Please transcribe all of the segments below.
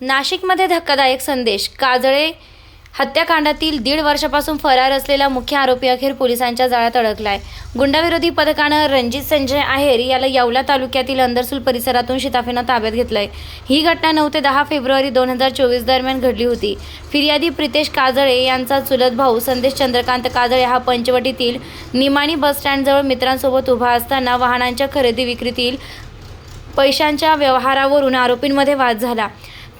नाशिकमध्ये धक्कादायक संदेश. काजळे हत्याकांडातील दीड वर्षापासून फरार असलेला मुख्य आरोपी अखेर पोलिसांच्या जाळ्यात अडकलाय. गुंडाविरोधी पथकानं रणजित संजय आहेर याला येवला तालुक्यातील अंदरसूल परिसरातून शिताफीनं ताब्यात घेतलंय. ही घटना नऊ ते दहा फेब्रुवारी दोन हजार चोवीस दरम्यान घडली होती. फिर्यादी प्रितेश काजळे यांचा चुलत भाऊ संदेश चंद्रकांत काजळे हा पंचवटीतील निमाणी बसस्टँडजवळ मित्रांसोबत उभा असताना वाहनांच्या खरेदी विक्रीतील पैशांच्या व्यवहारावरून आरोपींमध्ये वाद झाला.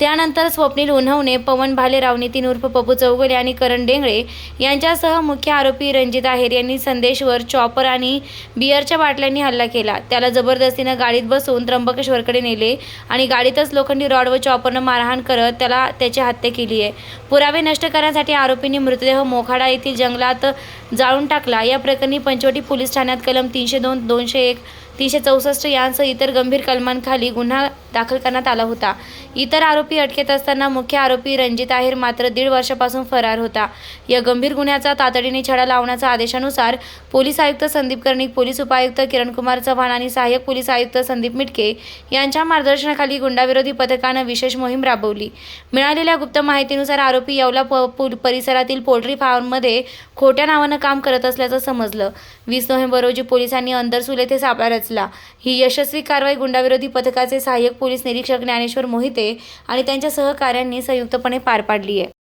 त्यानंतर स्वप्नील उन्हवणे पवन भालेराव नितीन उर्फ पप्पू चौगले आणि करण डेंगळे यांच्यासह मुख्य आरोपी रणजित आहेर यांनी संदेशवर चॉपर आणि बियरच्या बाटल्यांनी हल्ला केला. त्याला जबरदस्तीनं गाडीत बसवून त्र्यंबकेश्वरकडे नेले आणि गाडीतच लोखंडी रॉड व चॉपरनं मारहाण करत त्याला त्याची हत्या केली आहे. पुरावे नष्ट करण्यासाठी आरोपींनी मृतदेह मोखाडा येथील जंगलात जाळून टाकला. या प्रकरणी पंचवटी पोलीस ठाण्यात कलम तीनशे दोन दोनशे एक तीनशे चौसष्ट यांसह इतर गंभीर कलमांखाली गुन्हा दाखल करण्यात आला होता. इतर आरोपी अटकेत असताना मुख्य आरोपी रणजित आहेर मात्र दीड वर्षापासून फरार होता. या गंभीर गुन्ह्याचा तातडीने छडा लावण्याच्या आदेशानुसार पोलीस आयुक्त संदीप कर्णिक पोलीस उपायुक्त किरणकुमार चव्हाण आणि सहाय्यक पोलीस आयुक्त संदीप मिटके यांच्या मार्गदर्शनाखाली गुंडाविरोधी पथकानं विशेष मोहीम राबवली. मिळालेल्या गुप्त माहितीनुसार आरोपी येवला प- पुल- परिसरातील पोल्ट्री फार्ममध्ये खोट्या नावानं काम करत असल्याचं समजलं. वीस नोव्हेंबर रोजी पोलिसांनी अंदरसूल येथे सापळा रचला. ही यशस्वी कारवाई गुंडाविरोधी पथकाचे सहाय्यक पोलीस निरीक्षक ज्ञानेश्वर मोहिते आणि त्यांच्या सहकाऱ्यांनी संयुक्तपणे पार पाडली आहे.